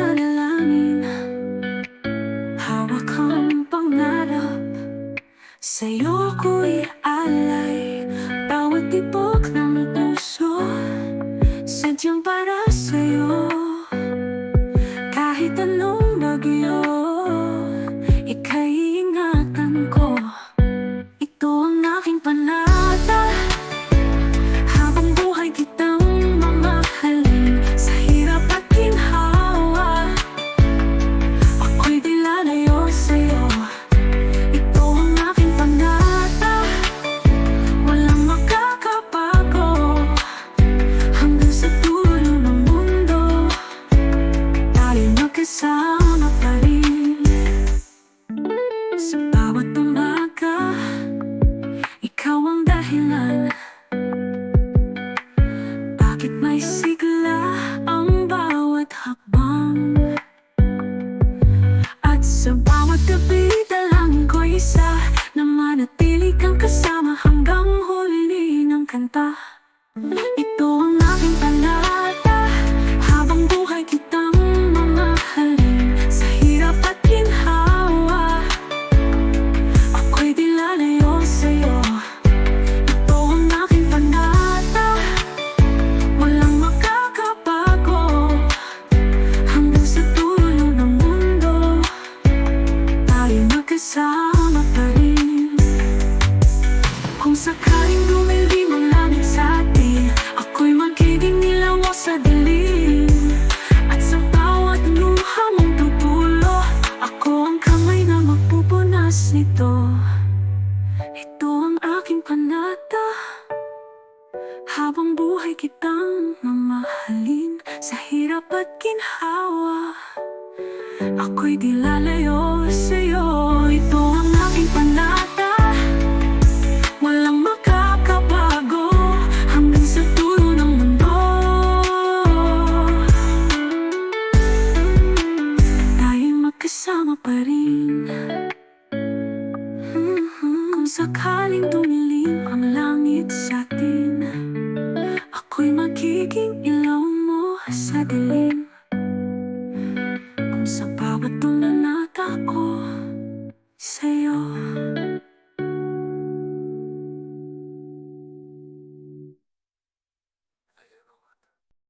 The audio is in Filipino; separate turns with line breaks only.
Nanalangin Hawak ang pangarap. Sa'yo ko'y alay. Bawat tibok ng puso. Sadyang para Sa bawat Kung sakaling dumilim ang langit sa atin Ako'y magiging nilaw sa dilim. At sa bawat luha mong tutulo Ako ang kamay na magpupunas nito. Ito ang aking panata. Habang buhay kitang mamahalin Sa hirap at ginhawa Ako'y di lalayo sa'yo kasama pa rin mm -hmm. Kung sakaling dumilim ang langit sa atin Ako'y magiging ilaw mo sa dilim Kung sa bawat tunanata ko sa'yo